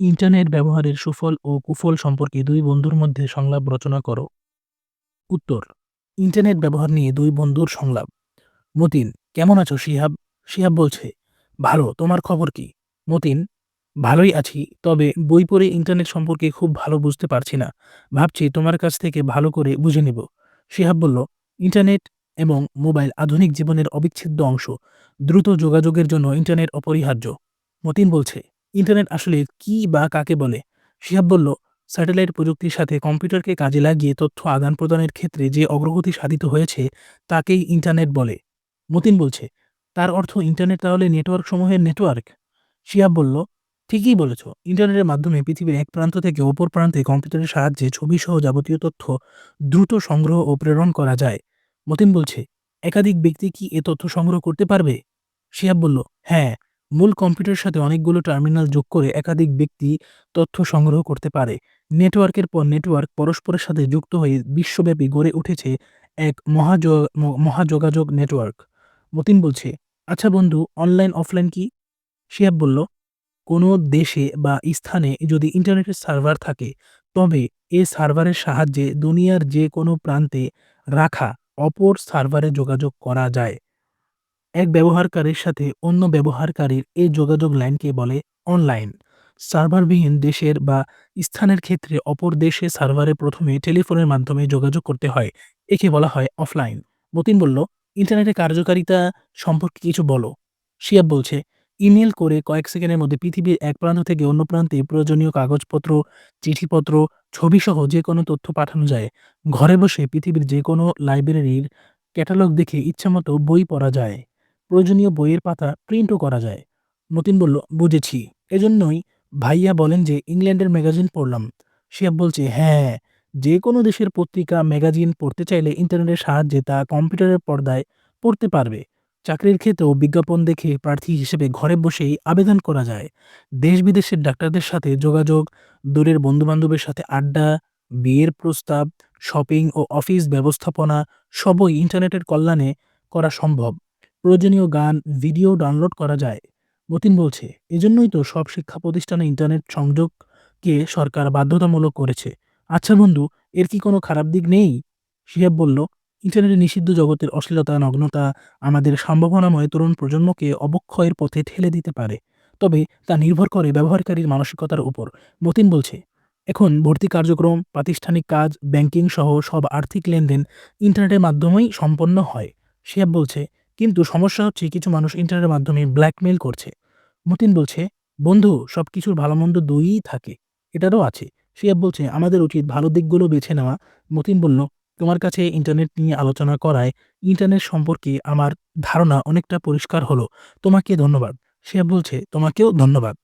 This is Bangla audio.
ইন্টারনেট ব্যবহারের সুফল ও কুফল সম্পর্কে দুই বন্ধুর মধ্যে সংলাপ রচনা করো। উত্তর, ইন্টারনেট ব্যবহার নিয়ে দুই বন্ধুর সংলাপ। মতিন, কেমন আছো শিহাব? শিহাব বলছে, ভালো, তোমার খবর কি? মতিন, ভালোই আছি, তবে বই পড়ে ইন্টারনেট সম্পর্কে খুব ভালো বুঝতে পারছি না। ভাবছি তোমার কাছ থেকে ভালো করে বুঝে নিব। শিহাব বলল, ইন্টারনেট এবং মোবাইল আধুনিক জীবনের অবিচ্ছেদ্য অংশ, দ্রুত যোগাযোগের জন্য ইন্টারনেট অপরিহার্য। মতিন বলছে ইন্টারনেট আসলে কি বা কাকে বলে? শিহাব বলল, স্যাটেলাইট প্রযুক্তির সাথে কম্পিউটারকে কাজে লাগিয়ে তথ্য আদান প্রদানের ক্ষেত্রে যে অগ্রগতি সাধিত হয়েছে, তাকেই ইন্টারনেট বলে। মতিন বলছে, তার অর্থ ইন্টারনেট তাহলে নেটওয়ার্ক সমূহের নেটওয়ার্ক? শিহাব বলল, ঠিকই বলেছ। ইন্টারনেটের মাধ্যমে পৃথিবীর এক প্রান্ত থেকে অপর প্রান্তে কম্পিউটারের সাহায্যে ছবি সহ যাবতীয় তথ্য দ্রুত সংগ্রহ ও প্রেরণ করা যায়। মতিন বলছে, একাধিক ব্যক্তি কি এ তথ্য সংগ্রহ করতে পারবে? শিহাব বলল হ্যাঁ। মূল কম্পিউটারের সাথে অনেকগুলো টার্মিনাল যোগ করে একাধিক ব্যক্তি তথ্য সংগ্রহ করতে পারে। নেটওয়ার্কের পর নেটওয়ার্ক পরস্পরের সাথে যুক্ত হয়ে বিশ্বব্যাপী গড়ে উঠেছে এক মহাযোগাযোগ নেটওয়ার্ক। মতিন বলছে আচ্ছা বন্ধু, অনলাইন, অফলাইন কি? শিহাব বলল, কোনো দেশে বা স্থানে যদি ইন্টারনেটের সার্ভার থাকে, তবে এ সার্ভারের সাহায্যে দুনিয়ার যে কোনো প্রান্তে রাখা অপর সার্ভারে যোগাযোগ করা যায়। এক ব্যবহারকারীর সাথে অন্য ব্যবহারকারীর এই যোগাযোগ লাইনকে বলে অনলাইন। সার্ভারবিহীন দেশের বা স্থানের ক্ষেত্রে অপর দেশে সার্ভারে প্রথমে টেলিফোনের মাধ্যমে যোগাযোগ করতে হয়, একে বলা হয় অফলাইন। মতিন বলল, ইন্টারনেটের কার্যকারিতা সম্পর্কে কিছু বলো। শিয়াব বলছে ইমেল করে কয়েক সেকেন্ডের মধ্যে পৃথিবীর এক প্রান্ত থেকে অন্য প্রান্তে প্রয়োজনীয় কাগজপত্র, চিঠিপত্র, ছবিসহ যে কোনো তথ্য পাঠানো যায়। ঘরে বসে পৃথিবীর যে কোনো লাইব্রেরির ক্যাটালগ দেখে ইচ্ছামতো বই পড়া যায়। প্রয়োজনীয় বইয়ের পাতা প্রিন্টও করা যায়। মতিন বলল, বুঝেছি। এজন্যই ভাইয়া বলেন যে ইংল্যান্ডের ম্যাগাজিন পড়লাম। শিয়াব বলছে হ্যাঁ যে কোনো দেশের পত্রিকা, ম্যাগাজিন পড়তে চাইলে ইন্টারনেটের সাহায্যে তা কম্পিউটারের পর্দায় পড়তে পারবে। চাকরির ক্ষেত্রেও বিজ্ঞাপন দেখে প্রার্থী হিসেবে ঘরে বসেই আবেদন করা যায়। দেশ বিদেশের ডাক্তারদের সাথে যোগাযোগ, দূরের বন্ধুবান্ধবের সাথে আড্ডা, বিয়ের প্রস্তাব, শপিং ও অফিস ব্যবস্থাপনা সবই ইন্টারনেটের কল্যাণে করা সম্ভব। প্রয়োজনীয় গান, ভিডিও ডাউনলোড করা যায়, মতিন বলছে। এজন্যই তো সব শিক্ষা প্রতিষ্ঠানে ইন্টারনেট সংযোগকে সরকার বাধ্যতামূলক করেছে। আচ্ছা বন্ধু, এর কি কোনো খারাপ দিক নেই? শিহাব বলল, ইন্টারনেটে নিষিদ্ধ জগতের অশ্লীলতা, নগ্নতা আমাদের সম্ভাবনাময় তরুণ প্রজন্মকে অবক্ষয়ের পথে ঠেলে দিতে পারে। তবে তা নির্ভর করে ব্যবহারকারীর মানসিকতার উপর। মতিন বলছে, এখন ভর্তি কার্যক্রম, প্রাতিষ্ঠানিক কাজ, ব্যাংকিং সহ সব আর্থিক লেনদেন ইন্টারনেটের মাধ্যমেই সম্পন্ন হয়। শিহাব বলছে কিন্তু সমস্যা হচ্ছে কিছু মানুষ ইন্টারনেটের মাধ্যমে ব্ল্যাকমেল করছে। মতিন বলছে, বন্ধু সব কিছুর ভালো মন্দ দুইই থাকে। এটারও আছে। শিয়াব বলছে, আমাদের উচিত ভালো দিকগুলো বেছে নেওয়া। মতিন বলল, তোমার কাছে ইন্টারনেট নিয়ে আলোচনা করায় ইন্টারনেট সম্পর্কে আমার ধারণা অনেকটা পরিষ্কার হলো। তোমাকে ধন্যবাদ। শিয়াব বলছে, তোমাকেও ধন্যবাদ।